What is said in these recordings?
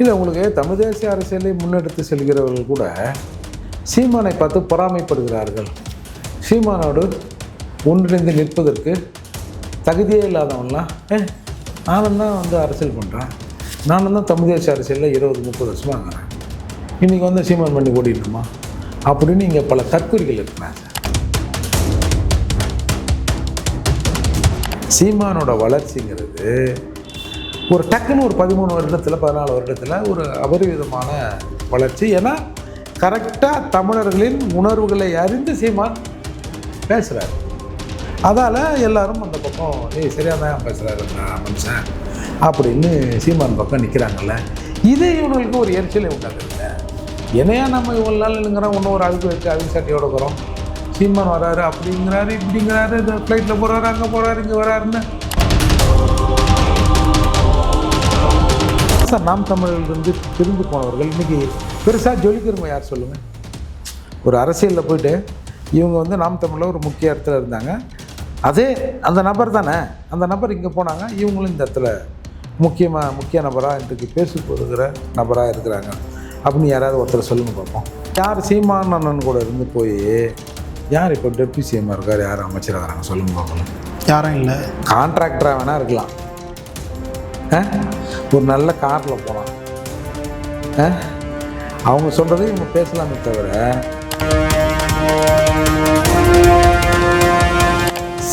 இல்லை உங்களுக்கு தமிழ் தேசிய அரசியலை முன்னெடுத்து செல்கிறவர்கள் கூட சீமானை பார்த்து பொறாமைப்படுகிறார்கள். சீமானோடு ஒன்றிணைந்து நிற்பதற்கு தகுதியே இல்லாதவன்லாம் ஏ நானும் தான் வந்து அரசியல் பண்ணுறேன் நானும் தான் தமிழ் தேசிய அரசியலில் இருபது முப்பது வருஷமாக இருக்கிறேன். இன்றைக்கி வந்து சீமான் பண்ணி ஓடிடணுமா? அப்படின்னு இங்கே பல தற்கொலைகள் இருக்கிறாங்க. சீமானோட வளர்ச்சிங்கிறது ஒரு டக்குன்னு ஒரு பதிமூணு வருடத்தில் பதினாலு வருடத்தில் ஒரு அபரிவிதமான வளர்ச்சி. ஏன்னா கரெக்டாக தமிழர்களின் உணர்வுகளை அறிந்து சீமான் பேசுகிறார் அதால் எல்லாரும் அந்த பக்கம் ஏய் சரியாக தான் பேசுகிறாரு மனுஷன்? அப்படின்னு சீமான் பக்கம் நிற்கிறாங்கல்ல இது இவங்களுக்கு ஒரு எரிச்சலை உண்டாக்குதுங்க என்னையா நம்ம இவ்வளோ நாள் இல்லைங்கிறோம் இன்னும் ஒரு அழுக்கு வச்சு அழுக்கு சட்டையோட இருக்கிறோம். சீமான் வராரு அப்படிங்கிறாரு இப்படிங்கிறாரு இந்த ஃப்ளைட்டில் போகிறாரு அங்கே போகிறாரு இங்கே வராருன்னு சார் நாம் தமிழர்லேருந்து பிரிந்து போனவர்கள் இன்றைக்கி பெருசாக ஜொலிக்கிறவங்க யார் சொல்லுங்கள் ஒரு அரசியலில் போயிட்டு இவங்க வந்து நாம் தமிழில் ஒரு முக்கிய இடத்துல இருந்தாங்க. அதே அந்த நபர் தானே? அந்த நபர் இங்கே போனாங்க இவங்களும் இந்த இடத்துல முக்கியமாக முக்கிய நபராக இன்றைக்கு பேசி போடுகிற நபராக இருக்கிறாங்க. அப்படின்னு யாராவது ஒருத்தர் சொல்லுங்க பார்ப்போம். யார் சீமான் அண்ணன் கூட இருந்து போய் யார் இப்போ டெப்டி சிஎம்மாக இருக்கார் யார் அமைச்சராக இருக்கிறாங்க சொல்லுங்க பார்க்கலாம் யாரும் இல்லை. கான்ட்ராக்டராக வேணால் இருக்கலாம். ஆ? ஒரு நல்ல காரில் போகலாம் அவங்க சொல்கிறதையும் இவங்க பேசலாமே தவிர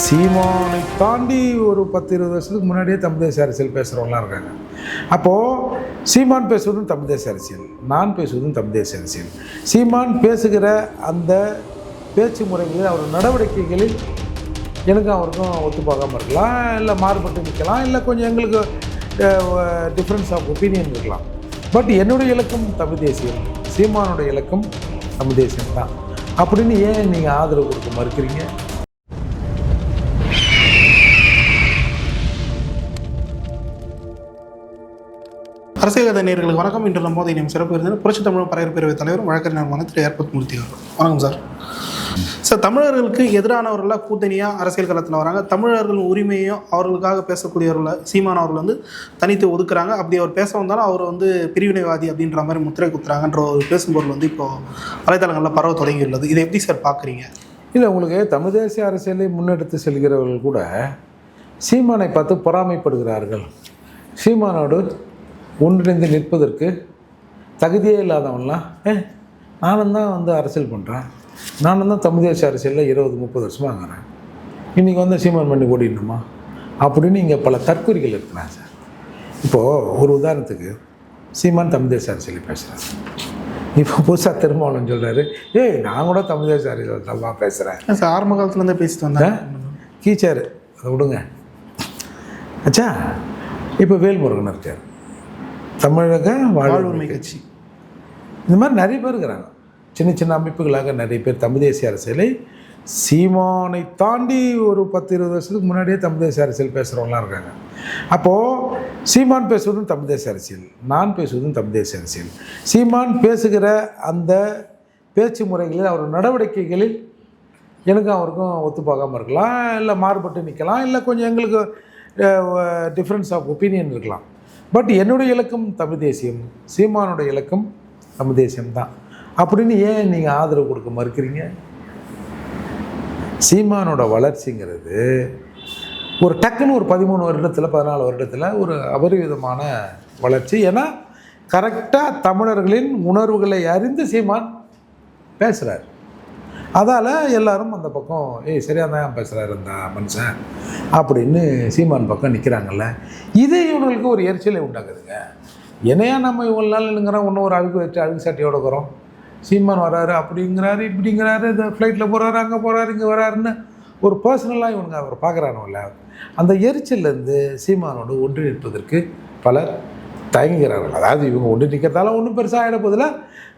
சீமானை தாண்டி ஒரு பத்து இருபது வருஷத்துக்கு முன்னாடியே தமிழ் தேசிய அரசியல் பேசுகிறவங்களாம் இருக்காங்க. அப்போது சீமான் பேசுவதும் தமிழ் தேசிய அரசியல் நான் பேசுவதும் தமிழ் தேசிய அரசியல். சீமான் பேசுகிற அந்த பேச்சு முறைகளில் அவர் நடவடிக்கைகளில் எனக்கும் அவருக்கும் ஒத்துப்போகாமல் இருக்கலாம் இல்லை மாறுபட்டு நிற்கலாம் இல்லை கொஞ்சம் எங்களுக்கு டிஃப்ரென்ஸ் ஆஃப் ஒப்பீனியன் இருக்கலாம். பட் என்னுடைய இலக்கம் தமிழ் தேசியம். சீமானுடைய இலக்கம் தமிழ் தேசியம் தான். அப்படின்னு ஏன் நீங்கள் ஆதரவு கொடுக்க மறுக்கிறீங்க? அரசியல் கதை நேர்களுக்கு வணக்கம். இன்று நம்ம மோதி சிறப்பு இருந்தது புரட்சி தமிழ் பறையர் பேரவைத் தலைவர் வழக்கறிஞர் திரு ஏற்பத் மூர்த்தி அவர்கள். வணக்கம் சார். சார் தமிழர்களுக்கு எதிரானவர்களாக கூட்டணியாக அரசியல் களத்தில் வராங்க. தமிழர்கள் உரிமையும் அவர்களுக்காக பேசக்கூடியவர்களை சீமான் அவர்கள் வந்து தனித்து ஒதுக்குறாங்க. அப்படி அவர் பேச வந்தாலும் அவர் வந்து பிரிவினைவாதி அப்படின்ற மாதிரி முத்திரை குத்துறாங்கன்ற ஒரு பேசும்பொருள் வந்து இப்போ வலைத்தளங்களில் பரவ தொடங்கியுள்ளது இதை எப்படி சார் பார்க்குறீங்க இல்லை உங்களுக்கு தமிழ் தேசிய அரசியலை முன்னெடுத்து செல்கிறவர்கள் கூட சீமானை பார்த்து பொறாமைப்படுகிறார்கள். சீமானோடு ஒன்றிணைந்து நிற்பதற்கு தகுதியே இல்லாதவன்லாம் ஏ நானும் தான் வந்து அரசியல் பண்ணுறேன் நானும் தான் தமிழ் தேசிய அரசியலில் இருபது முப்பது வருஷமாக இருக்கிறேன் இன்றைக்கி வந்து சீமான் பண்ணி ஓடிடணுமா? அப்படின்னு இங்கே பல தற்கொலைகள் இருக்கிறாங்க சார். இப்போது ஒரு உதாரணத்துக்கு சீமான் தமிழ் தேசிய அரசியலை பேசுகிறார் இப்போ புதுசாக திருமாவளவன் சொல்கிறாரு ஏய் நான் கூட தமிழ் தேசிய அரசியல் தான் பேசுகிறேன் சார் ஆரம்ப காலத்துலேருந்தே பேசிட்டு வந்தேன் கீச்சார். அதை விடுங்க. அச்சா இப்போ வேல்முருகன் இருக்கார். தமிழக வாழ்வுரிமை கட்சி. இந்த மாதிரி நிறைய பேர் இருக்கிறாங்க. சின்ன சின்ன அமைப்புகளாக நிறைய பேர் தமிழ் தேசிய அரசியலை சீமானை தாண்டி ஒரு பத்து இருபது வருஷத்துக்கு முன்னாடியே தமிழ் தேசிய அரசியல் பேசுகிறவங்களாம் இருக்காங்க. அப்போது சீமான் பேசுவதும் தமிழ் தேசிய அரசியல் நான் பேசுவதும் தமிழ் தேசிய அரசியல். சீமான் பேசுகிற அந்த பேச்சு முறைகளில் அவர் நடவடிக்கைகளில் எனக்கும் அவருக்கும் ஒத்துப்போகாமல் இருக்கலாம் இல்லை மாறுபட்டு நிற்கலாம் இல்லை கொஞ்சம் எங்களுக்கு டிஃப்ரென்ஸ் ஆஃப் ஒப்பீனியன் இருக்கலாம். பட் என்னுடைய இலக்கம் தமிழ் தேசியம் சீமானுடைய இலக்கம் தமிழ் தேசியம் தான் அப்படின்னு ஏன் நீங்கள் ஆதரவு கொடுக்க மறுக்கிறீங்க? சீமானோட வளர்ச்சிங்கிறது ஒரு டக்குன்னு ஒரு பதிமூணு வருடத்தில் பதினாலு வருடத்தில் ஒரு அபரிவிதமான வளர்ச்சி. ஏன்னா கரெக்டாக தமிழர்களின் உணர்வுகளை அறிந்து சீமான் பேசுகிறார் அதால் எல்லாரும் அந்த பக்கம் ஏய் சரியாக தான் பேசுகிறாரு அந்த மனுஷன்? அப்படின்னு சீமான் பக்கம் நிற்கிறாங்கல்ல இது இவங்களுக்கு ஒரு எரிச்சலை உண்டாக்குதுங்க. என்னையா நம்ம இவ்வளோ நாள் இல்லைங்கிறோம் இன்னும் ஒரு அழுக்கு வச்சு அழுக்கு சட்டையோட இருக்கிறோம்? சீமான் வராரு அப்படிங்கிறாரு இப்படிங்கிறாரு இந்த ஃப்ளைட்டில் போகிறாரு அங்கே போகிறாரு இங்கே வராருன்னு ஒரு பர்சனலாக இவனுங்க அவர் பார்க்குறானுல்ல அந்த எரிச்சல்லேருந்து சீமானோடு ஒன்று நிற்பதற்கு பலர் தயங்குகிறார்கள். அதாவது இவங்க ஒன்று நிற்கிறதால ஒன்றும் பெருசாக ஆகிட போதில்ல.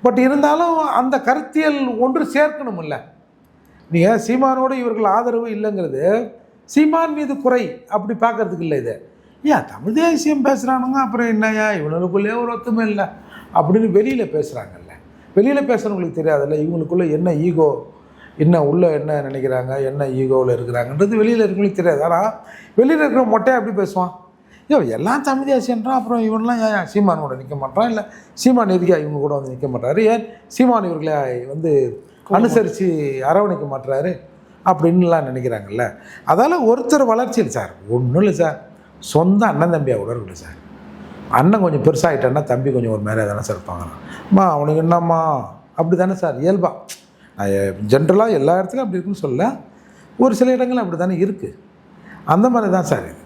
பட் இருந்தாலும் அந்த கருத்தியல் ஒன்று சேர்க்கணுமில்ல. நீங்கள் சீமானோடு இவர்கள் ஆதரவு இல்லைங்கிறது சீமான் மீது குறை அப்படி பார்க்கறதுக்கு இல்லை இது. ஏன் தமிழ் தேசியம் பேசுகிறானுங்க அப்புறம் என்னய்யா? இவனுக்குள்ளே ஒரு ஒத்துமை இல்லை. அப்படின்னு வெளியில் பேசுகிறாங்கல்ல வெளியில் பேசுகிறவங்களுக்கு தெரியாதுல்ல இவங்களுக்குள்ள என்ன ஈகோ என்ன உள்ள என்ன நினைக்கிறாங்க என்ன ஈகோவில் இருக்கிறாங்கன்றது வெளியில் இருக்கிறவங்களுக்கு தெரியாது. ஆனால் வெளியில் இருக்கிற மொட்டையை எப்படி பேசுவான்? ஐயோ எல்லாம் தமிழ் தேசியன்றான் அப்புறம் இவன்லாம் ஏன் சீமான் கூட நிற்க மாட்டான்? இல்லை சீமான் எதுக்கா இவங்க கூட வந்து நிற்க மாட்டாரு? ஏன் சீமான் இவர்களை வந்து அனுசரித்து அரவணைக்க மாட்டுறாரு அப்படின்லாம் நினைக்கிறாங்கல்ல. அதால் ஒருத்தர் வளர்ச்சியில் சார். ஒன்றும் இல்லை சார். சொந்த அண்ணன் தம்பியாக கூட இருக்கல சார். அண்ணன் கொஞ்சம் பெருசாகிட்டான்னா தம்பி கொஞ்சம் ஒரு மேலே தானே சார் இருப்பாங்க அம்மா அவனுக்கு என்னம்மா? அப்படி தானே சார் இயல்பா. நான் ஜென்ரலாக எல்லா இடத்துலையும் அப்படி இருக்குன்னு சொல்ல ஒரு சில இடங்கள் அப்படி தானே இருக்குது அந்த மாதிரி தான் சார் இது.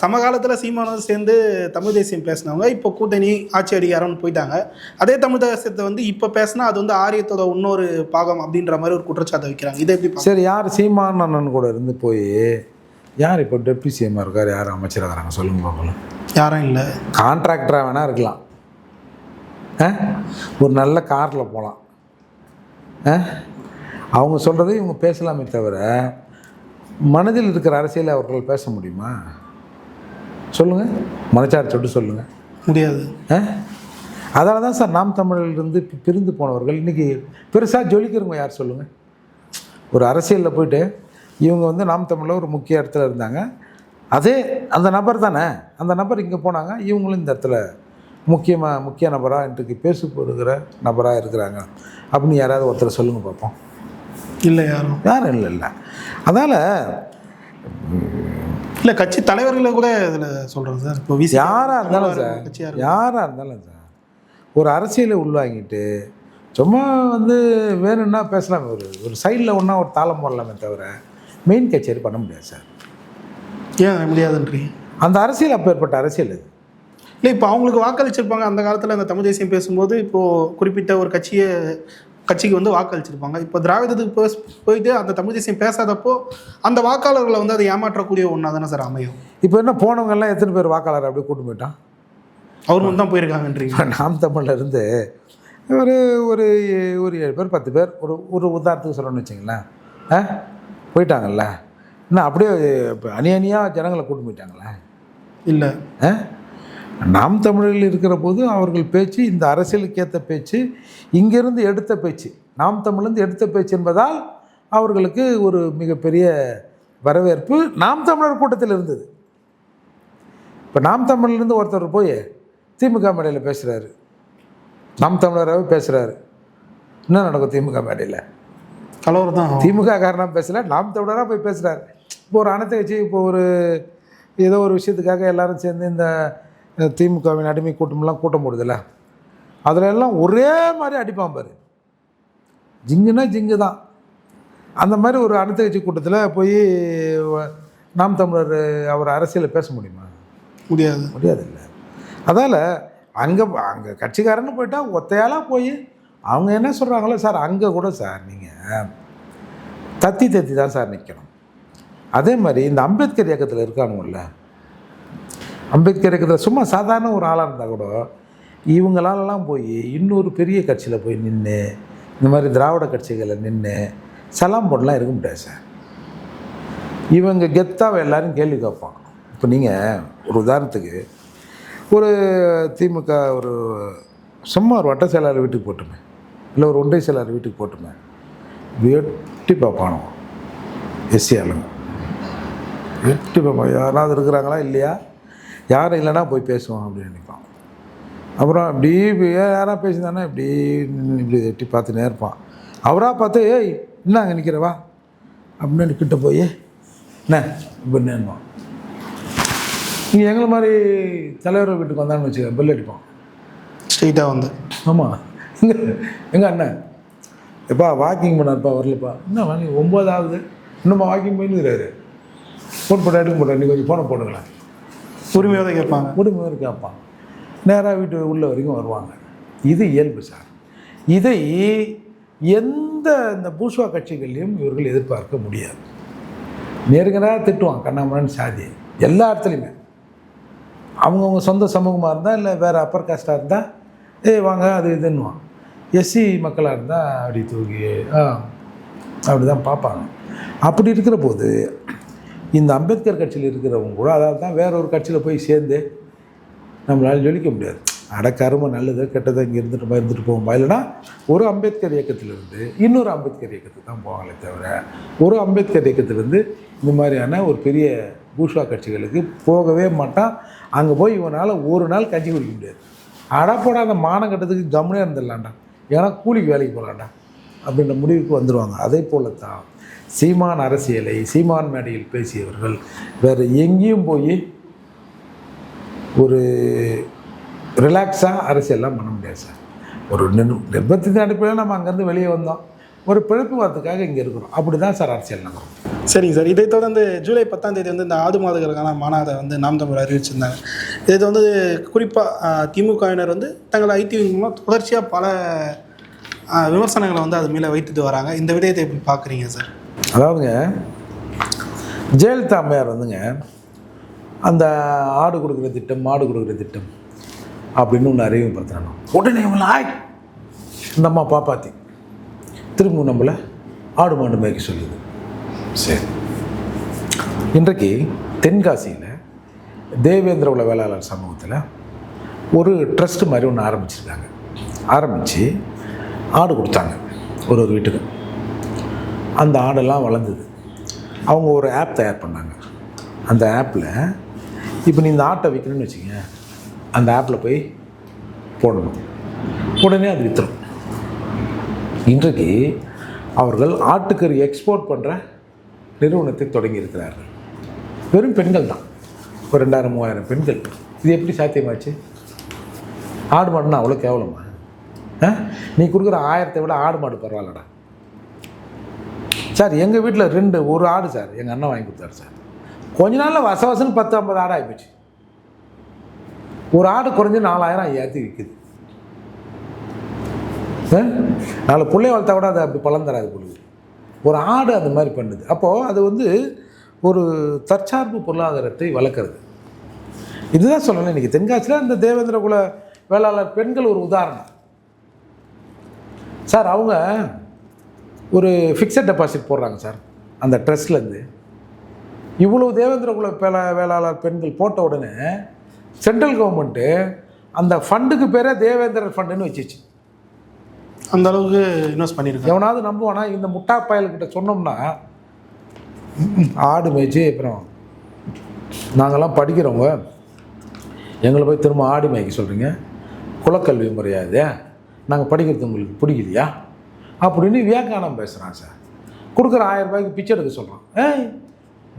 சமகாலத்தில் சீமானோடு சேர்ந்து தமிழ் தேசியம் பேசினவங்க இப்போ கூட்டணி ஆட்சி அதிகாரம்னு போயிட்டாங்க. அதே தமிழ் தேசியத்தை வந்து இப்போ பேசினா அது வந்து ஆரியத்தோட இன்னொரு பாகம் அப்படின்ற மாதிரி ஒரு குற்றச்சாட்டை வைக்கிறாங்க. இதை எப்படி சரி யார்? சீமான் அண்ணன் கூட இருந்து போய் யார் இப்போ டெப்டி சிஎம்மாக இருக்கார்? யார் அமைச்சராக இருக்கிறாங்க சொல்லுங்க பார்க்கலாம் யாரும் இல்லை. கான்ட்ராக்டராக வேணால் இருக்கலாம். ஆ? ஒரு நல்ல காரில் போகலாம் ஆ? அவங்க சொல்கிறதை இவங்க பேசலாமே தவிர மனதில் இருக்கிற அரசியலை அவர்கள் பேச முடியுமா? சொல்லுங்கள் மனச்சார தொட்டு சொல்லுங்கள் முடியாது. அதனால தான் சார் நாம் தமிழிலிருந்து பிரிந்து போனவர்கள். இன்றைக்கி பெருசாக ஜொலிக்கிறவங்க யார் சொல்லுங்கள் ஒரு அரசியலில் போயிட்டு இவங்க வந்து நாம் தமிழில் ஒரு முக்கிய இடத்துல இருந்தாங்க. அதே அந்த நபர் தானே. அந்த நபர் இங்கே போனாங்க. இவங்களும் இந்த இடத்துல முக்கியமாக முக்கிய நபராக இன்றைக்கு பேசு போடுகிற நபராக இருக்கிறாங்க. அப்படின்னு யாராவது ஒருத்தர் சொல்லுங்கள் பார்ப்போம். இல்லை யாரும். யாரும் இல்லை இல்லை. அதனால் இல்லை கட்சி தலைவர்களை கூட இதில் சொல்கிறேன் சார். இப்போ யாராக இருந்தாலும் சார் யாராக இருந்தாலும் சார் ஒரு அரசியலை உள்வாங்கிட்டு சும்மா வந்து வேணும்னா பேசலாம். ஒரு ஒரு சைடில் ஒன்றா ஒரு தாளம் போடலாமே தவிர மெயின் கச்சேரி பண்ண முடியாது சார். ஏன் முடியாதுன்றீங்க? அந்த அரசியல் அப்பேற்பட்ட அரசியல் இது இல்லை இப்போ அவங்களுக்கு வாக்களிச்சிருப்பாங்க. அந்த காலத்தில் அந்த தமிழ் தேசியம் பேசும்போது இப்போது குறிப்பிட்ட ஒரு கட்சியை கட்சிக்கு வந்து வாக்களிச்சிருப்பாங்க. இப்போ திராவிடத்துக்கு பேச போயிட்டு அந்த தமிழ் தேசியம் பேசாதப்போ அந்த வாக்காளர்களை வந்து அதை ஏமாற்றக்கூடிய ஒன்றா தானே சார் அமையும். இப்போ என்ன போனவங்க எல்லாம் எத்தனை பேர் வாக்காளர் அப்படியே கூட்டு போயிட்டான்? அவர் மட்டும் தான் போயிருக்காங்கன்றீங்க. இப்போ நாம் தமிழ்ல இருந்து ஒரு ஒரு ஒரு ஏழு பேர் பத்து பேர் ஒரு ஒரு உதாரணத்துக்கு சொல்லணும்னு வச்சிங்களேன். ஆ? போயிட்டாங்கல்ல? இன்னும் அப்படியே இப்போ அணி அணியாக ஜனங்களை கூட்டு போயிட்டாங்களே? இல்லை? நாம் தமிழில் இருக்கிற போது அவர்கள் பேச்சு இந்த அரசியலுக்கு ஏற்ற பேச்சு இங்கிருந்து எடுத்த பேச்சு. நாம் தமிழ்லேருந்து எடுத்த பேச்சு என்பதால் அவர்களுக்கு ஒரு மிகப்பெரிய வரவேற்பு நாம் தமிழர் கூட்டத்தில் இருந்தது. இப்போ நாம் தமிழ்லேருந்து ஒருத்தர் போய் திமுக மேடையில் பேசுகிறாரு நாம் தமிழராகவே பேசுகிறாரு என்ன நடக்கும் திமுக மேடையில்? கலவர் தான் திமுக காரணம் பேசல நாம் தமிழராக போய் பேசுகிறார் இப்போ ஒரு அனைத்தை வச்சு இப்போ ஒரு ஏதோ ஒரு விஷயத்துக்காக எல்லாரும் சேர்ந்து இந்த திமுகவின் அடிமை கூட்டமெல்லாம் கூட்டம் போடுதுல்ல? அதில் எல்லாம் ஒரே மாதிரி அடிப்பான் பாரு. ஜிங்குனா ஜிங்கு தான். அந்த மாதிரி ஒரு அனைத்து கட்சி கூட்டத்தில் போய் நாம் தமிழர் அவர் அரசியலை பேச முடியுமா? முடியாது. முடியாதுல்ல. அதால் அங்கே அங்கே கட்சிக்காரன்னு போயிட்டா ஒத்தையாளாக போய் அவங்க என்ன சொல்கிறாங்களோ சார் அங்கே கூட சார் நீங்கள் தத்தி தத்தி தான் சார் நிற்கணும் அதே மாதிரி இந்த அம்பேத்கர் இயக்கத்தில் இருக்கானுங்கள்ல அம்பேத்கர் இயக்கத்தில் சும்மா சாதாரண ஒரு ஆளாக இருந்தால் கூட இவங்களாலலாம் போய் இன்னொரு பெரிய கட்சியில் போய் நின்று இந்த மாதிரி திராவிட கட்சிகளில் நின்று சலாம் போடலாம் இருக்க முடியாது சார். இவங்க கெத்தாக எல்லோரும் கேள்வி கேட்பான் இப்போ நீங்கள் ஒரு உதாரணத்துக்கு ஒரு திமுக ஒரு சும்மா ஒரு வட்ட செயலாளர் வீட்டுக்கு போட்டுமே இல்லை ஒரு ஒன்றிய செயலாளர் வீட்டுக்கு போட்டுமே வெட்டி பார்ப்பானோ எஸ்சி ஆளுங்க. வெட்டி பார்ப்பான் யாராவது இருக்கிறாங்களா? இல்லையா? யாரும் இல்லைன்னா போய் பேசுவோம் அப்படின்னு நினைப்பான். அப்புறம் இப்படி யாராக பேசியிருந்தானா இப்படி இப்படி எட்டி பார்த்துனே இருப்பான். அவராக பார்த்து ஏய் என்ன அங்கே நிற்கிறவா அப்படின்னு கிட்ட போய் என்ன? இப்படின்னு நீங்கள் எங்களை மாதிரி தலைவர் வீட்டுக்கு வந்தான்னு வச்சுக்க பெல் அடிப்போம் ஸ்ட்ரெயிட்டாக வந்து. ஆமாம் எங்க எங்கள் அண்ணன்? எப்பா வாக்கிங் பண்ணார்ப்பா வரலப்பா. என்ன வாங்கி ஒம்பதாவது இன்னும்மா வாக்கிங் போயின்னுக்கிறாரு ஃபோன் போட்டு எடுக்க மாட்டேன் நீ கொஞ்சம் ஃபோனை போடுங்களேன். உரிமையோட கேட்பாங்க. குடும்பம் இருக்காப்பான் நேராக வீட்டு உள்ள வரைக்கும் வருவாங்க. இது இயல்பு சார். இதை எந்த இந்த பூஷ்வா கட்சிகள்லையும் இவர்கள் எதிர்பார்க்க முடியாது. நேருங்கனாக திட்டுவான் கண்ணாமணன் சாதி. எல்லா இடத்துலையுமே. அவங்கவுங்க சொந்த சமூகமாக இருந்தால் இல்லை வேறு அப்பர் காஸ்ட்டாக இருந்தால் ஏய் வாங்க அது இதுன்னுவான். எஸ்சி மக்களாக இருந்தால் அப்படி தூக்கி ஆ அப்படி தான் பார்ப்பாங்க. அப்படி இருக்கிற போது இந்த அம்பேத்கர் கட்சியில் இருக்கிறவங்க கூட அதாவது தான் வேற ஒரு கட்சியில் போய் சேர்ந்து நம்மளால் ஜொலிக்க முடியாது. அட நல்லது கெட்டதை இங்கே இருந்துட்டு இருந்துட்டு போகும்பா இல்லைன்னா ஒரு அம்பேத்கர் இயக்கத்திலிருந்து இன்னொரு அம்பேத்கர் இயக்கத்துக்கு தான் போவாங்களே தவிர ஒரு அம்பேத்கர் இயக்கத்திலிருந்து இந்த மாதிரியான ஒரு பெரிய பூஷா கட்சிகளுக்கு போகவே மாட்டான். அங்கே போய் இவனால் ஒரு நாள் கஞ்சி குடிக்க முடியாது. அடப்போட அந்த மானம் கட்டத்துக்கு கம்முனே ஏன்னா கூலிக்கு வேலைக்கு போகலாண்டா அப்படின்ற முடிவுக்கு வந்துடுவாங்க அதே போல தான் சீமான் அரசியலை சீமான் மேடையில் பேசியவர்கள் வேறு எங்கேயும் போய் ஒரு ரிலாக்ஸாக அரசியல்லாம் பண்ண முடியாது சார். ஒரு நிர் நிர்பந்தத்தின் அடிப்படையில் நம்ம அங்கேருந்து வெளியே வந்தோம். ஒரு பிழைப்பு இங்கே இருக்கிறோம். அப்படி தான் சார் அரசியல் நகரும். சரிங்க சார். இதை தொடர்ந்து ஜூலை பத்தாம் தேதி வந்து இந்த ஆது மாதங்களுக்கான மாநாதை வந்து நாம் தமிழ் அறிவிச்சிருந்தாங்க. இதை வந்து குறிப்பாக திமுகவினர் வந்து தங்களை ஐடி மூலமாக தொடர்ச்சியாக பல விமர்சனங்களை வந்து அது மேலே வைத்துட்டு வராங்க. இந்த விடயத்தை எப்படி பார்க்குறீங்க சார்? அதாவதுங்க ஜெயலலிதா அம்மையார் வந்துங்க அந்த ஆடு கொடுக்குற திட்டம் மாடு கொடுக்குற திட்டம் அப்படின்னு ஒன்று அறிவுப்படுத்துகிறாங்க உடனே இவங்களை ஆய் இந்த அம்மா பாப்பாத்தி திரும்ப நம்மளை ஆடு மாடு மேய்க்க சொல்லுது. சரி. இன்றைக்கு தென்காசியில் தேவேந்திர உள்ள வேளாளர் சமூகத்தில் ஒரு ட்ரஸ்ட் மாதிரி ஒன்று ஆரம்பிச்சிருக்காங்க. ஆரம்பித்து ஆடு கொடுத்தாங்க ஒரு ஒரு வீட்டுக்கு அந்த ஆடெல்லாம் வளர்ந்தது. அவங்க ஒரு ஆப் தயார் பண்ணாங்க. அந்த ஆப்பில் இப்போ நீ இந்த ஆட்டை விற்கணும்னு வச்சுங்க அந்த ஆப்பில் போய் போடணும். உடனே அது விற்றுரும் இன்றைக்கு அவர்கள் ஆட்டுக்கறி எக்ஸ்போர்ட் பண்ணுற நிறுவனத்தை தொடங்கி இருக்கிறார்கள். வெறும் பெண்கள் தான். ஒரு ரெண்டாயிரம் மூவாயிரம் பெண்கள். இது எப்படி சாத்தியமாச்சு? ஆடு மாடுனா அவ்வளோ கேவலமா? ஆ? நீ கொடுக்குற ஆயிரத்தை விட ஆடு மாடு பரவாயில்லடா. சார் எங்கள் வீட்டில் ரெண்டு ஒரு ஆடு சார் எங்கள் அண்ணன் வாங்கி கொடுத்தாரு சார். கொஞ்ச நாளில் வச வசன்னு பத்து ஐம்பது ஆடு ஆகிப்போச்சு ஒரு ஆடு குறைஞ்சி நாலாயிரம் ஏற்றி விற்குது நாலு பிள்ளை வளர்த்தா கூட அது அப்படி பலன் தராது பொழுது ஒரு ஆடு அந்த மாதிரி பண்ணுது. அப்போது அது வந்து ஒரு தற்சார்பு பொருளாதாரத்தை வளர்க்குறது. இதுதான் சொல்லணும். இன்றைக்கி தென்காசியில் இந்த தேவேந்திர குல வேளாளர் பெண்கள் ஒரு உதாரணம். சார் அவங்க ஒரு ஃபிக்ஸட் டெபாசிட் போடுறாங்க சார் அந்த ட்ரஸ்ட்லேருந்து இவ்வளவு தேவேந்திர குல வேளா வேளாளர் பெண்கள் போட்ட உடனே சென்ட்ரல் கவர்மெண்ட்டு அந்த ஃபண்டுக்கு பேரே தேவேந்திரர் ஃபண்டுன்னு வச்சிச்சு. அந்த அளவுக்கு இன்வெஸ்ட் பண்ணியிருக்காங்க. எவனாவது நம்புவானா இந்த முட்டா பயல்கிட்ட சொன்னோம்னா "ம்ம், ஆடு மேய்ச்சி அப்புறம் நாங்கள்லாம் படிக்கிறவங்க எங்களை போய் திரும்ப ஆடு மேய்க்க சொல்கிறீங்க குலக்கல்வி முறையாது நாங்கள் படிக்கிறது உங்களுக்கு பிடிக்கலையா அப்படின்னு வியாக்கானம் பேசுகிறான் சார். கொடுக்குற ஆயிரம் ரூபாய்க்கு பிச்சை எடுக்க சொல்கிறான் ஏய்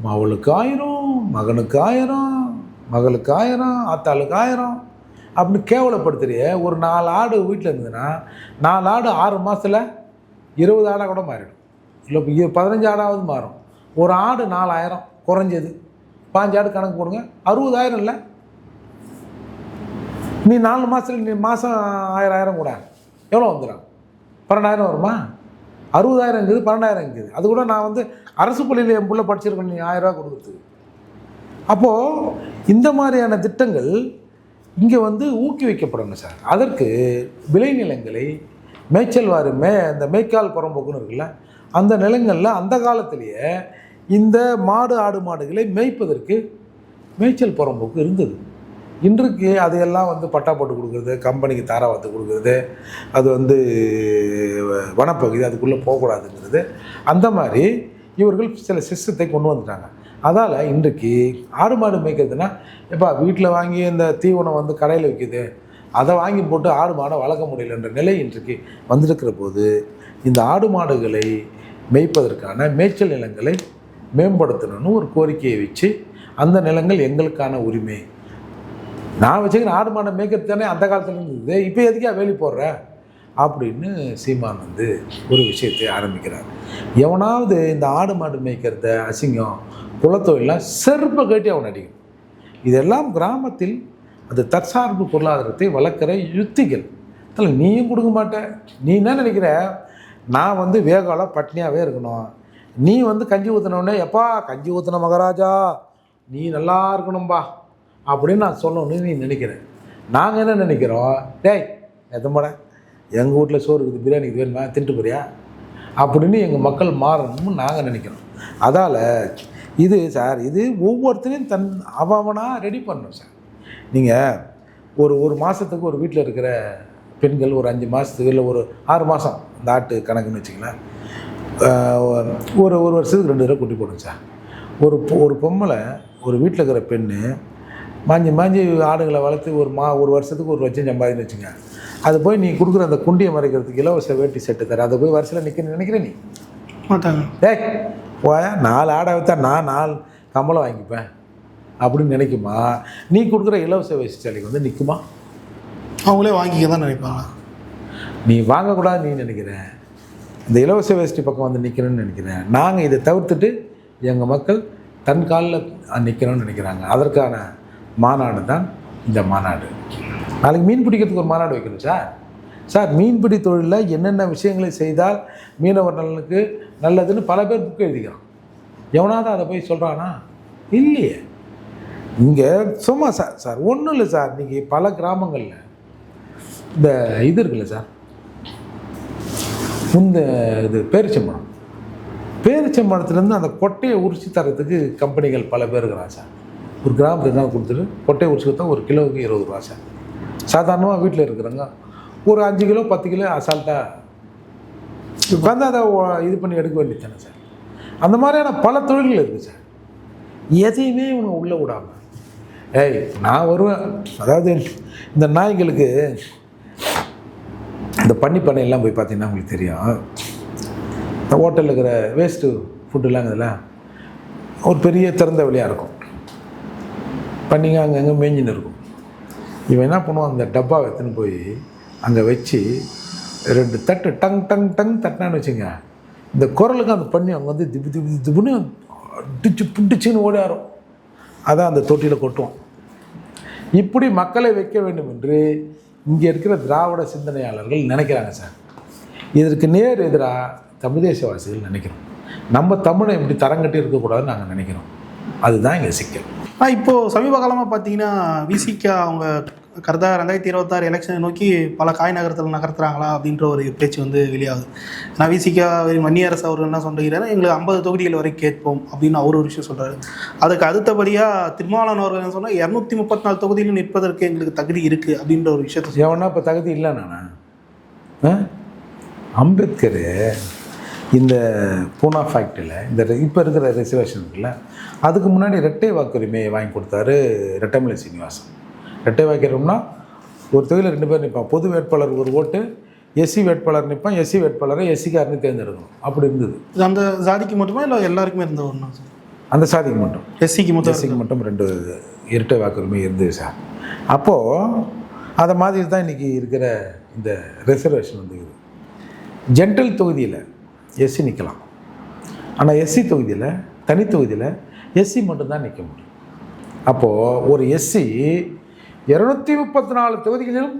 மவளுக்கு ஆயிரம் மகனுக்கு ஆயிரம் மகளுக்கு ஆயிரம் ஆத்தாளுக்கு ஆயிரம் அப்படின்னு கேவலப்படுத்துறிய. ஒரு நாலு ஆடு வீட்டில் இருந்ததுன்னா நாலு ஆடு ஆறு மாதத்தில் இருபது ஆடாக கூட மாறிடும். இல்லை இப்போ இரு- பதினஞ்சு ஆடாவது மாறும். ஒரு ஆடு நாலாயிரம் குறைஞ்சது. பாஞ்சு ஆடு கணக்கு போடுங்க. அறுபதாயிரம் இல்லை. நீ நாலு மாதத்துல நீ மாதம் ஆயிரம் ஆயிரம் கூட. எவ்வளோ வந்துடும்? பன்னெண்டாயிரம் வருமா? அறுபதாயிரம் இருக்குது பன்னெண்டாயிரம் இருக்குது. அது கூட நான் வந்து அரசு பள்ளியில் என் பிள்ளை படிச்சிருக்கேன் நீ ஆயிரம் ரூபா கொடுக்குறதுக்கு. அப்போது இந்த மாதிரியான திட்டங்கள் இங்கே வந்து ஊக்குவிக்கப்படணும் சார். அதற்கு விளைநிலங்களை மேய்ச்சல் வாரி மே இந்த மேய்க்கால் புறம்போக்குன்னு இருக்குல்ல அந்த நிலங்களில் அந்த காலத்திலேயே இந்த மாடு ஆடு மாடுகளை மேய்ப்பதற்கு மேய்ச்சல் புறம்போக்கு இருந்தது. இன்றைக்கு அதையெல்லாம் வந்து பட்டா போட்டு கொடுக்குறது கம்பெனிக்கு தாராவத்து கொடுக்குறது அது வந்து வனப்பகுதி அதுக்குள்ளே போகக்கூடாதுங்கிறது. அந்த மாதிரி இவர்கள் சில சிஸ்டத்தை கொண்டு வந்துட்டாங்க. அதால் இன்றைக்கு ஆடு மாடு மேய்க்கிறதுனா எப்பா வீட்டில் வாங்கி இந்த தீவனம் வந்து கடையில் விற்கிது அதை வாங்கி போட்டு ஆடு மாடை வளர்க்க முடியலன்ற நிலை இன்றைக்கு வந்திருக்கிற போது இந்த ஆடு மாடுகளை மேய்ப்பதற்கான மேய்ச்சல் நிலங்களை மேம்படுத்தணும்னு ஒரு கோரிக்கையை வச்சு அந்த நிலங்கள் எங்களுக்கான உரிமை. நான் வச்சுக்கிற ஆடு மாடை மேய்க்கிறது தானே அந்த காலத்தில் இருந்தது. இப்போ எதுக்கே வேலி போடுற? அப்படின்னு சீமான் வந்து ஒரு விஷயத்தை ஆரம்பிக்கிறார். எவனாவது இந்த ஆடு மாடு மேய்க்கிறத அசிங்கம் குலத்தொழிலாம் செருப்பை கட்டி அவன் அடிக்கும் இதெல்லாம் கிராமத்தில் அது தற்சார்பு பொருளாதாரத்தை வளர்க்குற யுத்திகள். அதில் நீயும் கொடுக்க மாட்ட. நீ என்ன நினைக்கிற? நான் வந்து வேகால பட்னியாகவே இருக்கணும். நீ வந்து கஞ்சி ஊற்றினோடனே எப்பா கஞ்சி ஊற்றின மகாராஜா நீ நல்லா இருக்கணும்பா. அப்படின்னு நான் சொல்லணும்னு நீ நினைக்கிறேன். நாங்கள் என்ன நினைக்கிறோம்? டேய் எத்தம்பட எங்கள் வீட்டில் சோறு இருக்குது பிரியாணிக்கு வேணுமா? தின்ட்டு போறியா? அப்படின்னு எங்கள் மக்கள் மாறணும்னு நாங்கள் நினைக்கிறோம். அதால் இது சார் இது ஒவ்வொருத்தரையும் தன் அவனாக ரெடி பண்ணணும் சார். நீங்கள் ஒரு ஒரு மாதத்துக்கு ஒரு வீட்டில் இருக்கிற பெண்கள் ஒரு அஞ்சு மாதத்துக்கு இல்லை ஒரு ஆறு மாதம் இந்த ஆட்டு கணக்குன்னு வச்சுங்களேன் ஒரு ஒரு வருஷத்துக்கு ரெண்டு தடவை குட்டி போடும் சார். ஒரு ஒரு பொம்பளை ஒரு வீட்டில் இருக்கிற பெண்ணு மாஞ்சி மாஞ்சி ஆடுகளை வளர்த்து ஒரு மா ஒரு வருஷத்துக்கு ஒரு லட்சம் சம்பாதின்னு வச்சுங்க அது போய் நீ கொடுக்குற அந்த குண்டியை மறைக்கிறதுக்கு இலவச வேட்டி செட்டு தர. அதை போய் வருஷத்தில் நிற்கணும்னு நினைக்கிற நீ? மாட்டாங்க. டேய் போயா நாலு ஆடை வைத்தா நான் நாலு கம்பளம் வாங்கிப்பேன். அப்படின்னு நினைக்குமா? நீ கொடுக்குற இலவச வேஷ்டி சேலைக்கு வந்து நிற்குமா அவங்களே வாங்கிக்க தான் நினைப்பாங்க. நீ வாங்கக்கூடாது நீ நினைக்கிற. இந்த இலவச வேஷ்டி பக்கம் வந்து நிற்கணும்னு நினைக்கிறேன் நாங்கள் இதை தவிர்த்துட்டு எங்கள் மக்கள் தன் காலில் நிற்கணும்னு நினைக்கிறாங்க. அதற்கான மாநாடு தான் இந்த மாநாடு. நாளைக்கு மீன் பிடிக்கிறதுக்கு ஒரு மாநாடு வைக்கணும் சார் சார் மீன்பிடி தொழிலில் என்னென்ன விஷயங்களை செய்தால் மீனவர் நலனுக்கு நல்லதுன்னு பல பேர் புக் எழுதிக்கிறான். எவனாவது அதை போய் சொல்கிறானா இல்லையே. இங்கே சும்மா சார் சார் ஒன்றும் இல்லை சார். நீங்கள் பல கிராமங்களில் இந்த இது இருக்குல்ல சார்? இந்த இது பேரிச்சம்பழம். பேரிச்சம்பழத்துலேருந்து அந்த கொட்டையை உரிச்சு தரத்துக்கு கம்பெனிகள் பல பேர் இருக்கிறாங்க சார். ஒரு கிராமத்துக்கு தான் கொடுத்துட்டு கொட்டை உரிச்சு ஒரு கிலோவுக்கு இருபது ரூபா சார். சாதாரணமாக வீட்டில் இருக்கிறவங்க ஒரு அஞ்சு கிலோ பத்து கிலோ அசால்ட்டாக உட்காந்து அதை இது பண்ணி எடுக்க வேண்டியது தானே சார். அந்த மாதிரியான பல தொழில்கள் இருக்குது சார். எதையுமே இவங்க உள்ளே விடாம. ஏய் நான் வருவேன். அதாவது இந்த நாய்களுக்கு இந்த பன்னி பண்ணையெல்லாம் போய் பார்த்தீங்கன்னா உங்களுக்கு தெரியும். இந்த ஹோட்டலில் இருக்கிற வேஸ்ட்டு ஃபுட்டுலாம் இதெல்லாம் ஒரு பெரிய திறந்த வழியாக இருக்கும். பண்ணிங்க அங்கங்கே மேய்ஞ்சின்னு இருக்கும். இவன் என்ன பண்ணுவான் அந்த டப்பாவை எடுத்துன்னு போய் அங்கே வச்சு ரெண்டு தட்டு டங் டங் டங் தட்டினான்னு வச்சுங்க இந்த குரலுக்கு அந்த பண்ணி அவங்க வந்து திப்பு திப்பு திப்புன்னு அடிச்சு புடிச்சுன்னு ஓடியாரும். அதான் அந்த தொட்டியில் கொட்டுவோம் இப்படி மக்களை வைக்க வேண்டும் என்று இங்கே இருக்கிற திராவிட சிந்தனையாளர்கள் நினைக்கிறாங்க சார். இதற்கு நேர் எதிராக தமிழ் தேசவாசிகள் நினைக்கிறோம். நம்ம தமிழை இப்படி தரங்கட்டி இருக்கக்கூடாதுன்னு நாங்கள் நினைக்கிறோம். அதுதான் இங்கே சிக்கல். ஆனால் இப்போது சமீப காலமாக பார்த்தீங்கன்னா விசிகா அவங்க கரெக்டாக ரெண்டாயிரத்தி இருபத்தாறு எலெக்ஷனை நோக்கி பல காய் நகரத்தில் நகர்த்துறாங்களா அப்படின்ற ஒரு பேச்சு வந்து வெளியாகுது. நான் விசிகா மணியரசு அவர்கள் என்ன சொல்கிறாரு எங்களுக்கு ஐம்பது தொகுதிகள் வரை கேட்போம் அப்படின்னு அவர் ஒரு விஷயம் சொல்கிறாரு அதுக்கு அடுத்தபடியாக திருமாவளவன் அவர்கள் என்ன சொன்னால் இரநூத்தி முப்பத்தி நாலு தொகுதியில் நிற்பதற்கு எங்களுக்கு தகுதி இருக்குது அப்படின்ற ஒரு விஷயத்த எவனா இப்போ தகுதி இல்லை நான்? ஆ? அம்பேத்கர்? இந்த பூனா ஃபேக்ட்ரியில் இந்த இப்போ இருக்கிற ரிசர்வேஷன் இருக்குல்ல அதுக்கு முன்னாடி ரெட்டை வாக்குரிமையை வாங்கி கொடுத்தாரு ரெட்டமலை சீனிவாசன். ரெட்டை வாக்கிறோம்னா ஒரு தொகுதியில் ரெண்டு பேர் நிற்பான் பொது வேட்பாளர் ஒரு ஓட்டு எஸ்சி வேட்பாளர் நிற்பான் எஸ்சி வேட்பாளரை எஸ்சிக்காரனு தேர்ந்தெடுக்கணும். அப்படி இருந்தது. அந்த ஜாதிக்கு மட்டுமா இல்லை எல்லாருக்குமே இருந்த ஒன்றா சார் அந்த சாதிக்கு மட்டும். எஸ்சிக்கு மட்டும் எஸ்சிக்கு மட்டும் ரெண்டு இரட்டை வாக்குரிமை இருந்தது சார். அப்போது அதை மாதிரி தான் இன்றைக்கி இருக்கிற இந்த ரிசர்வேஷன் வந்து ஜென்ரல் தொகுதியில் எஸ்சி நிற்கலாம் ஆனால் எஸ்சி தொகுதியில் தனி தொகுதியில் எஸ்சி மட்டும்தான் நிற்க முடியும். அப்போது ஒரு எஸ்சி இரநூத்தி முப்பத்தி நாலு தொகுதிகளிலும்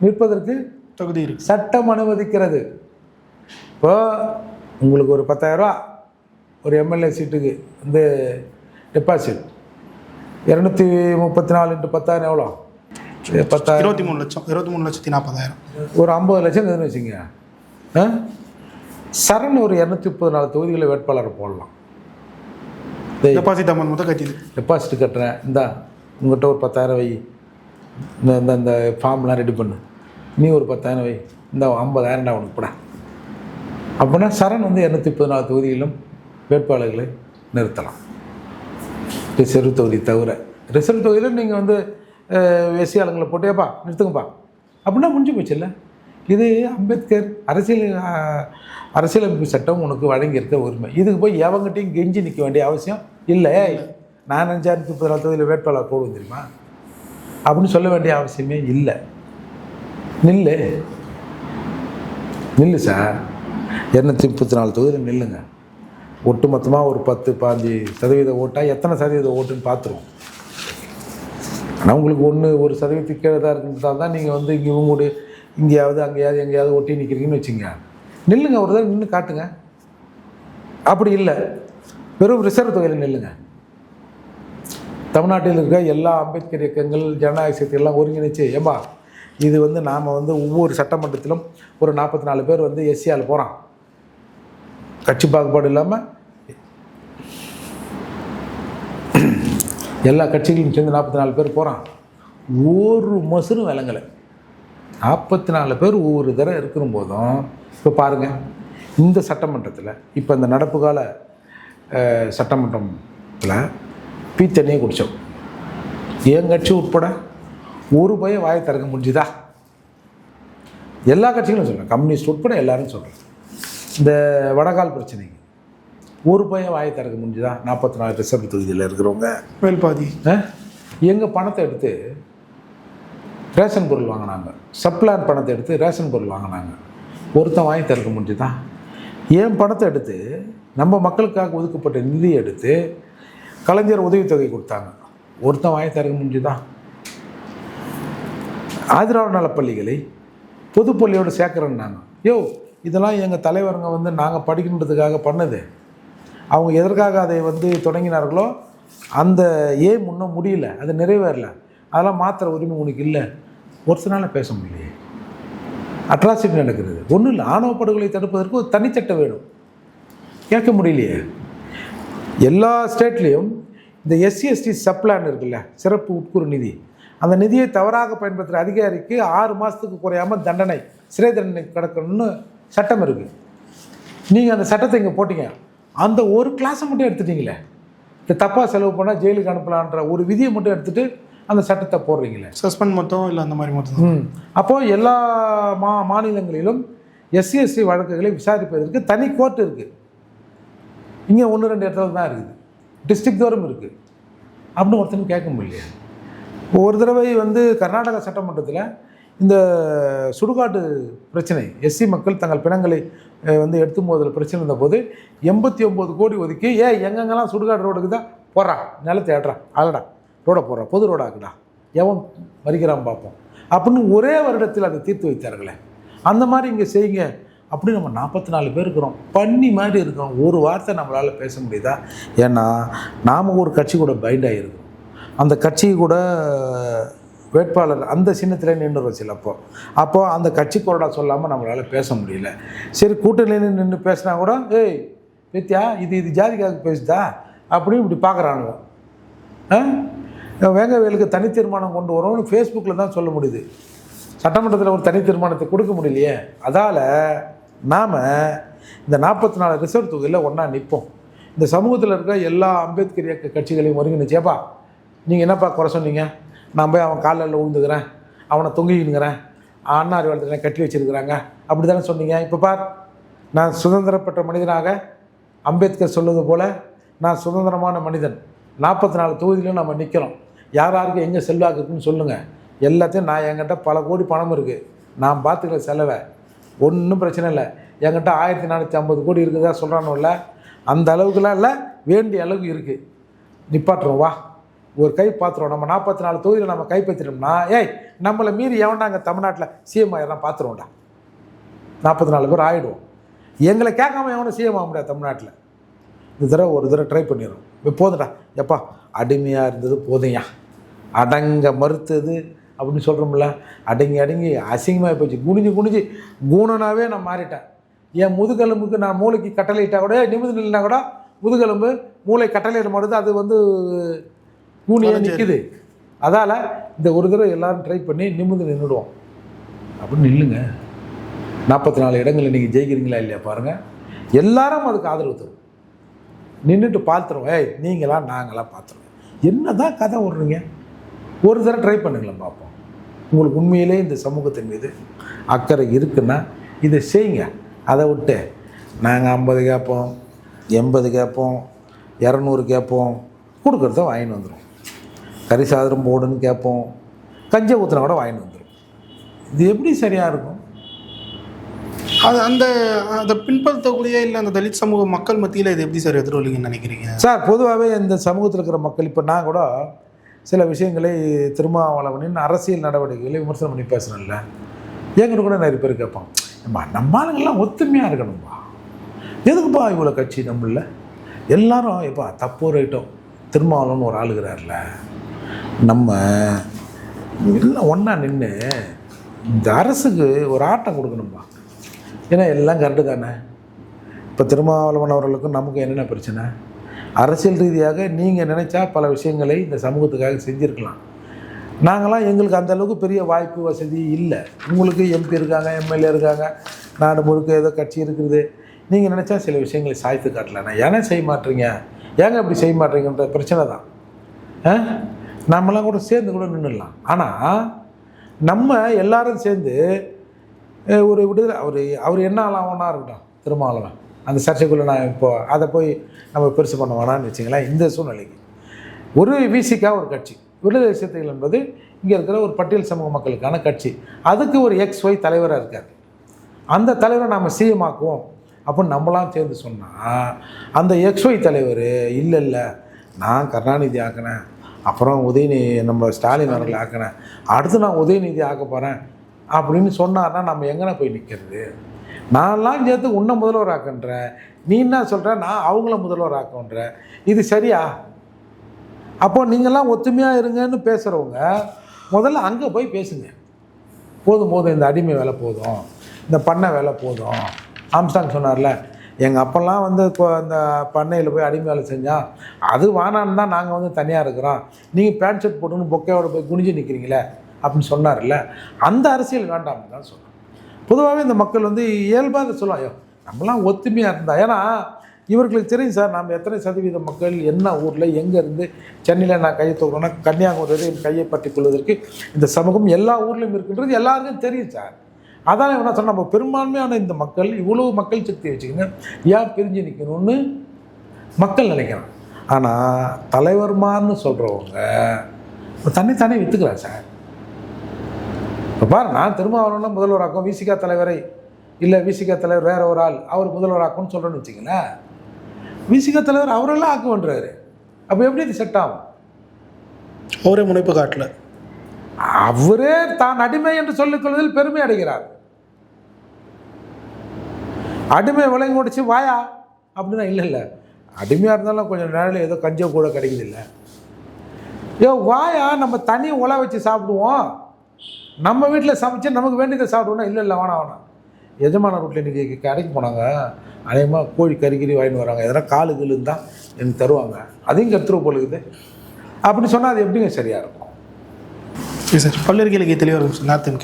நிற்பதற்கு தகுதி இருக்குது சட்டம் அனுமதிக்கிறது. இப்போ உங்களுக்கு ஒரு பத்தாயிரரூவா ஒரு எம்எல்ஏ சீட்டுக்கு வந்து டெபாசிட் இரநூத்தி முப்பத்தி நாலு இன்ட்டு பத்தாயிரம் எவ்வளோ? பத்தாயிரம். இருபத்தி மூணு லட்சம் இருபத்தி மூணு லட்சத்தி நாற்பதாயிரம் ஒரு ஐம்பது லட்சம் வச்சுங்க ஆ? சரண் ஒரு இரநூத்தி முப்பது நாலு தொகுதிகளை வேட்பாளரை போடலாம். டெபாசிட் அமௌண்ட் மட்டும் கட்டிது டெபாசிட் கட்டுறேன். இந்தா உங்கள்கிட்ட ஒரு பத்தாயிரம் வை. இந்த இந்த இந்த ஃபார்ம்லாம் ரெடி பண்ணு. நீ ஒரு பத்தாயிரம் வை. இந்த ஐம்பதாயிரம்டா உனக்கு கூட அப்படின்னா சரண் வந்து இரநூத்தி முப்பது நாலு தொகுதியிலும் வேட்பாளர்களை நிறுத்தலாம். ரிசர்வ் தொகுதி தவிர. ரிசர்வ் தொகுதியில் நீங்கள் வந்து எஸ்சி ஆளுங்களை போட்டேப்பா நிறுத்துங்கப்பா. அப்படின்னா முடிஞ்சு போச்சுல்ல இது அம்பேத்கர் அரசியல் அரசியலமைப்பு சட்டம் உனக்கு வழங்கியிருக்க உரிமை. இதுக்கு போய் எவங்கிட்டையும் கெஞ்சி நிற்க வேண்டிய அவசியம் இல்லை. நான் நினச்சாயிரத்தி முப்பது நாலு தொகுதியில் வேட்பாளர் போடுவேன் தெரியுமா? அப்படின்னு சொல்ல வேண்டிய அவசியமே இல்லை. நில்லு. நில்லு சார். இரநூத்தி முப்பத்தி நாலு தொகுதியில் நில்லுங்க. ஒட்டு மொத்தமாக ஒரு பத்து பாஞ்சு சதவீத ஓட்டாக எத்தனை சதவீத ஓட்டுன்னு பார்த்துருவோம். ஆனால் உங்களுக்கு ஒன்று ஒரு சதவீதத்துக்கு கீழே தான் இருக்குன்றதால தான் நீங்கள் வந்து இங்கே உங்களுடைய இங்கேயாவது அங்கேயாவது எங்கேயாவது ஒட்டி நிற்கிறீங்கன்னு வச்சுங்க. நில்லுங்க ஒரு தடவை நின்று காட்டுங்க. அப்படி இல்லை. வெறும் ரிசர்வ் தொகையில் நில்லுங்க. தமிழ்நாட்டில் இருக்க எல்லா அம்பேத்கர் இயக்கங்கள் ஜனநாயக சக்திகள்லாம் ஒருங்கிணைச்சு ஏம்பா? இது வந்து நாம் வந்து ஒவ்வொரு சட்டமன்றத்திலும் ஒரு நாற்பத்தி நாலு பேர் வந்து எஸ்சியால் போகிறான் கட்சி பாகுபாடு இல்லாமல் எல்லா கட்சிகளும் சேர்ந்து நாற்பத்தி நாலு பேர் போகிறான் ஒரு மசரும் விளங்கலை. நாற்பத்தி நாலு பேர் ஒவ்வொரு தடவை இருக்கிற போதும் இப்போ பாருங்கள் இந்த சட்டமன்றத்தில் இப்போ இந்த நடப்பு கால சட்டமன்றத்தில் பீ தண்ணியே குடித்தோம் என் கட்சி உட்பட ஒரு பையன் வாயை திறக்க முடிஞ்சுதா? எல்லா கட்சிகளும் சொல்கிறேன் கம்யூனிஸ்ட் உட்பட எல்லாரும் சொல்கிறேன் இந்த வடகால் பிரச்சனைக்கு ஒரு பையன் வாயை திறக்க முடிஞ்சுதா? நாற்பத்தி நாலு ரிசர்வ் தொகுதியில் இருக்கிறவங்க. வேல்பாதி. எங்கள் பணத்தை எடுத்து ரேஷன் பொருள் வாங்கினாங்க. சப்ளான் பணத்தை எடுத்து ரேஷன் பொருள் வாங்கினாங்க. ஒருத்தன் வாங்கி திறக்க முடிஞ்சுதான் ஏன் பணத்தை எடுத்து நம்ம மக்களுக்காக ஒதுக்கப்பட்ட நிதியை எடுத்து கலைஞர் உதவித்தொகை கொடுத்தாங்க. ஒருத்தன் வாங்கி திறக்க முடிஞ்சுதான் ஆதிராவிட நலப்பள்ளிகளை பொதுப்பள்ளியோடு சேர்க்குறேன்னாங்க யோ இதெல்லாம் எங்கள் தலைவருங்க வந்து நாங்கள் படிக்கணுன்றதுக்காக பண்ணது. அவங்க எதற்காக அதை வந்து தொடங்கினார்களோ அந்த ஏம் இன்னும் முடியல அது நிறைவேறலை. அதெல்லாம் மாத்திர உரிமை உனக்கு இல்லை. ஒருத்தனால் பேச முடியலையே. அட்ராசிட்டி நடக்கிறது ஒன்றும் இல்லை. ஆணவ படுகொலை தடுப்பதற்கு ஒரு தனிச்சட்டம் வேணும். கேட்க முடியலையே. எல்லா ஸ்டேட்லேயும் இந்த எஸ்சிஎஸ்டி சப்ளான் இருக்குல்ல சிறப்பு உட்குறு நிதி அந்த நிதியை தவறாக பயன்படுத்துகிற அதிகாரிக்கு ஆறு மாதத்துக்கு குறையாமல் தண்டனை சிறை தண்டனை கிடக்கணும்னு சட்டம் இருக்குது நீங்கள் அந்த சட்டத்தை இங்கே போட்டீங்க. அந்த ஒரு கிளாஸை மட்டும் எடுத்துட்டீங்களே. இந்த தப்பாக செலவு பண்ணால் ஜெயிலுக்கு அனுப்பலான்ற ஒரு விதியை மட்டும் எடுத்துகிட்டு அந்த சட்டத்தை போடுறீங்களே? சஸ்பெண்ட் மொத்தம் இல்லை அந்த மாதிரி மொத்தம் அப்போது எல்லா மா மாநிலங்களிலும் எஸ்சி எஸ்சி வழக்குகளை விசாரிப்பதற்கு தனி கோர்ட் இருக்குது இங்கே ஒன்று ரெண்டு இடத்துல தான் இருக்குது. டிஸ்ட்ரிக்ட் தோறும் இருக்குது அப்படின்னு ஒருத்தனும் கேட்க முடியலையே. ஒரு தடவை வந்து கர்நாடக சட்டமன்றத்தில் இந்த சுடுகாட்டு பிரச்சனை எஸ்சி மக்கள் தங்கள் பிணங்களை வந்து எடுத்து மோதல் பிரச்சனை இருந்தபோது எண்பத்தி ஒம்பது கோடி ஒதுக்கி ஏ எங்கெங்கெல்லாம் சுடுகாடு ரோடுக்கு தான் போடுறா நிலத்தை ஏடுறா அழடா. ரோடை போடுறா பொது ரோடாக்குடா எவன் வருகிறான் பார்ப்போம். அப்படின்னு ஒரே வருடத்தில் அதை தீர்த்து வைத்தார்களே. அந்த மாதிரி இங்கே செய்யுங்க. அப்படி நம்ம நாற்பத்தி நாலு பேர் இருக்கிறோம். பண்ணி மாதிரி இருக்கிறோம். ஒரு வார்த்தை நம்மளால் பேச முடியுதா? ஏன்னா நாம் ஒரு கட்சி கூட பைண்ட் ஆகிருக்கோம் அந்த கட்சி கூட வேட்பாளர் அந்த சின்னத்தில் நின்று சில அப்போ அப்போ அந்த கட்சி கொறடா சொல்லாமல் நம்மளால் பேச முடியல. சரி கூட்டணியில் நின்று பேசினா கூட ஏய் வித்யா இது இது ஜாதிக்காக பேசுதா? அப்படின்னு இப்படி பார்க்குறானுங்க. ஆ? வேங்கவேலுக்கு தனி தீர்மானம் கொண்டு வரோம்னு ஃபேஸ்புக்கில் தான் சொல்ல முடியுது. சட்டமன்றத்தில் ஒரு தனி தீர்மானத்தை கொடுக்க முடியலையே. அதால் நாம் இந்த நாற்பத்தி நாலு ரிசர்வ் தொகுதியில் ஒன்றா நிற்போம் இந்த சமூகத்தில் இருக்கிற எல்லா அம்பேத்கர் இயக்க கட்சிகளையும் ஒருங்கிணைச்சேப்பா நீங்கள் என்னப்பா குறை சொன்னீங்க? நான் போய் அவன் காலில் விழுந்துக்கிறேன் அவனை தொங்கிக்கினுங்கிறேன். அண்ணா அறிவாளத்தில் கட்டி வச்சிருக்கிறாங்க. அப்படி தானே சொன்னீங்க? இப்போ பார் நான் சுதந்திரப்பட்ட மனிதனாக அம்பேத்கர் சொல்வது போல் நான் சுதந்திரமான மனிதன். நாற்பத்தி நாலு தொகுதியிலும் நம்ம நிற்கிறோம் யார் யாருக்கு எங்கே செல்வாக்கு இருக்குன்னு சொல்லுங்கள் எல்லாத்தையும் நான் என்கிட்ட பல கோடி பணம் இருக்குது நான் பார்த்துக்கிற செலவை ஒன்றும் பிரச்சனை இல்லை. என்கிட்ட ஆயிரத்தி நானூற்றி ஐம்பது கோடி இருக்குதா சொல்கிறானுல்ல அந்த அளவுக்குலாம் இல்லை. வேண்டிய அளவுக்கு இருக்குது நிப்பாட்டுறோம் வா. ஒரு கை பார்த்துருவோம் நம்ம நாற்பத்தி நாலு தொகுதியில் நம்ம கைப்பற்றிட்டோம்னா ஏய் நம்மளை மீறி எவன்டா அங்கே தமிழ்நாட்டில் சிஎம் ஆயிரம் பார்த்துருவோம்டா நாற்பத்தி நாலு பேர் ஆகிடுவோம் எங்களை கேட்காம எவனும் சிஎம் ஆக முடியாது தமிழ்நாட்டில். இந்த தடவை ஒரு தடவை ட்ரை பண்ணிடுறோம். போதும்டா. போதுடா எப்பா அடிமையாக இருந்தது போதையா அடங்க மறுத்தது அப்படின்னு சொல்கிறோம்ல அடங்கி அடங்கி அசிங்கமாக போச்சு. குனிஞ்சு குனிஞ்சு கூணனாவே நான் மாறிட்டேன். என் முதுகெலும்புக்கு நான் மூளைக்கு கட்டளையிட்டா கூட நிமிந்து நில்லினா கூட முதுகெலும்பு மூளை கட்டளையிட மாட்டுது அது வந்து கூனியே நிற்குது அதால் இந்த ஒரு தடவை எல்லாரும் ட்ரை பண்ணி நிமிந்து நின்றுடுவோம். அப்படின்னு நில்லுங்க. நாற்பத்தி நாலு இடங்களில் நீங்கள் ஜெயிக்கிறீங்களா இல்லையா பாருங்கள் எல்லாரும் அதுக்கு ஆதரவு தரும். நின்றுட்டு பார்த்துருவோம். ஏய் நீங்களா நாங்களா பார்த்துருவோம். என்ன தான் கதை விட்றீங்க ஒரு தடவை ட்ரை பண்ணுங்களேன் பார்ப்போம். உங்களுக்கு உண்மையிலே இந்த சமூகத்தின் மீது அக்கறை இருக்குன்னா இதை செய்யுங்க. அதை விட்டு நாங்கள் ஐம்பது கேட்போம் எண்பது கேட்போம் இரநூறு கேட்போம் கொடுக்குறத வாங்கிட்டு வந்துடும் கறி சாதனம் போடுன்னு கேட்போம் கஞ்சை ஊற்றினா கூட வாங்கிட்டு வந்துடும் இது எப்படி சரியாக இருக்கும்? அது அந்த அதை பின்பற்றக்கூடிய இல்லை அந்த தலித் சமூக மக்கள் மத்தியில் இது எப்படி சார் எதிரொலிங்கன்னு நினைக்கிறீங்க? சார் பொதுவாகவே இந்த சமூகத்தில் இருக்கிற மக்கள் இப்போ நான் கூட சில விஷயங்களை திருமாவளவனின் அரசியல் நடவடிக்கைகளை விமர்சனம் பண்ணி பேசுகிறேன்ல எங்கிட்ட கூட நிறைய பேர் கேட்பான் ஏம்மா நம்ம ஆளுங்கெல்லாம் ஒத்துமையாக இருக்கணும்பா எதுக்குப்பா இவ்வளோ கட்சி நம்மள? எல்லாரும் இப்போ தப்பு ரைட்டும். திருமாவளவன் ஒரு ஆளுகிறார்ல. நம்ம எல்லாம் ஒன்றா நின்று இந்த அரசுக்கு ஒரு ஆட்டம் கொடுக்கணும்பா ஏன்னா எல்லாம் கரெக்டு தானே? இப்போ திருமாவளவன் அவர்களுக்கும் நமக்கு என்னென்ன பிரச்சனை? அரசியல் ரீதியாக நீங்கள் நினைச்சா பல விஷயங்களை இந்த சமூகத்துக்காக செஞ்சுருக்கலாம். நாங்களாம் எங்களுக்கு அந்த அளவுக்கு பெரிய வாய்ப்பு வசதி இல்லை. உங்களுக்கு எம்பி இருக்காங்க எம்எல்ஏ இருக்காங்க நாடு முழுக்க ஏதோ கட்சி இருக்குது. நீங்கள் நினச்சா சில விஷயங்களை சாய்த்து காட்டலண்ணா ஏன் ஏன்னா செய்ய மாட்டீங்க ஏங்க இப்படி செய்ய மாட்டீங்கன்ற பிரச்சனை தான். ஆ? நம்மளாம் கூட சேர்ந்து கூட நின்றுடலாம் ஆனால் நம்ம எல்லாரும் சேர்ந்து ஒரு விடுதலை அவர் அவர் என்ன ஆளாவனா இருக்கட்டும் திருமாவளவன். அந்த சர்ச்சைக்குள்ளே நான் இப்போ அதை போய் நம்ம பெருசு பண்ண வேணாம்னு வச்சிங்களேன் இந்த சூழ்நிலைக்கு. ஒரு விசிக்காக ஒரு கட்சி விடுதலை சிறுத்தைகள் என்பது இங்கே இருக்கிற ஒரு பட்டியல் சமூக மக்களுக்கான கட்சி. அதுக்கு ஒரு எக்ஸ் ஒய் தலைவராக இருக்கார். அந்த தலைவரை நாம் சிஎம் ஆக்குவோம் அப்படின்னு நம்மளாம் சேர்ந்து சொன்னால் அந்த எக்ஸ் ஒய் தலைவர் இல்லை இல்லை நான் கருணாநிதி ஆக்கினேன் அப்புறம் உதயநிதி நம்ம ஸ்டாலின் அவர்கள் ஆக்கினேன் அடுத்து நான் உதயநிதி ஆக்க போகிறேன் அப்படின்னு சொன்னார்னா நம்ம எங்கே போய் நிற்கிறது? நான்லாம் சேர்த்து உன்னை முதல்வர் ஆக்குன்றேன் நீ என்ன சொல்கிற நான் அவங்கள முதல்வர் ஆக்குன்ற இது சரியா? அப்போ நீங்கள்லாம் ஒத்துமையாக இருங்கன்னு பேசுகிறவங்க முதல்ல அங்கே போய் பேசுங்க. போதும் போதும் இந்த அடிமை வேலை போதும். இந்த பண்ணை வேலை போதும். ஆம்ஸ்டாங் சொன்னார்ல எங்கள் அப்பெல்லாம் வந்து இப்போ அந்த பண்ணையில் போய் அடிமை வேலை செஞ்சால் அது வானான்னு தான் நாங்கள் வந்து தனியாக இருக்கிறோம். நீங்கள் பேண்ட் ஷர்ட் போட்டுன்னு பொக்கையோட போய் குனிஞ்சு நிற்கிறீங்களே அப்படின்னு சொன்னார்ல. அந்த அரசியல் வேண்டாம்னு தான் சொன்னார் பொதுவாகவே இந்த மக்கள் வந்து இயல்பாக அதை சொல்லுவாங்க நம்மலாம் ஒத்துமையாக இருந்தா. ஏன்னா இவர்களுக்கு தெரியும் சார் நம்ம எத்தனை சதவீத மக்கள் என்ன ஊரில் எங்கே இருந்து சென்னையில் நான் கையை தூக்குறேன்னா கன்னியாகுமரி என் கையை பற்றி கொள்வதற்கு இந்த சமூகம் எல்லா ஊர்லேயும் இருக்கின்றது எல்லாருக்கும் தெரியும் சார். அதான் என்ன சொன்ன நம்ம பெரும்பான்மையான இந்த மக்கள் இவ்வளவு மக்கள் சக்தி வச்சுக்கின்னு ஏன் பிரிஞ்சு நிற்கணும்னு மக்கள் நினைக்கிறான் ஆனால் தலைவர்மான்னு சொல்கிறவங்க தன்னைத்தானே விற்றுக்கிறான் சார். இப்போ பாரு நான் திருமாவளவன் முதல்வராக்கும் விசிகா தலைவரை இல்லை விசிகா தலைவர் வேற ஒரு ஆள் அவர் முதல்வராக்கும்னு சொல்கிறேன்னு வச்சிங்களேன் விசிகா தலைவர் அவரெல்லாம் ஆக்குவன்றாரு அப்போ எப்படி இது செட் ஆகும்? ஒரே முனைப்பு காட்டல. அவரே தான் அடிமை என்று சொல்லிக் கொள்வதில் பெருமை அடைகிறார். அடிமை விலங்கு முடிச்சு வாயா? அப்படின்னா இல்லை இல்லை. அடிமையாக இருந்தாலும் கொஞ்சம் நேரம் ஏதோ கஞ்சம் கூட கிடைக்குது இல்லை. யோ வாயா நம்ம தனி உலை வச்சு சாப்பிடுவோம். நம்ம வீட்டில் சமைச்சு நமக்கு வேண்டியதை சாப்பிடுவோம்னா இல்லை இல்லை வேணாம் வேணாம். எஜமான ரூட்டில் இன்றைக்கி கடைக்கு போனாங்க. அநேகமாக கோழி கறிக்கறி வாங்கிட்டு வராங்க. எதனா காலு கீழு எனக்கு தருவாங்க. அதையும் கற்றுருவோம் போலுக்குது அப்படி சொன்னால் அது எப்படிங்க சரியாக இருக்கும்? சரி சார். பல்வேறு கேள்வி தெளிவாக இருக்கும். சார் நேரத்துக்கு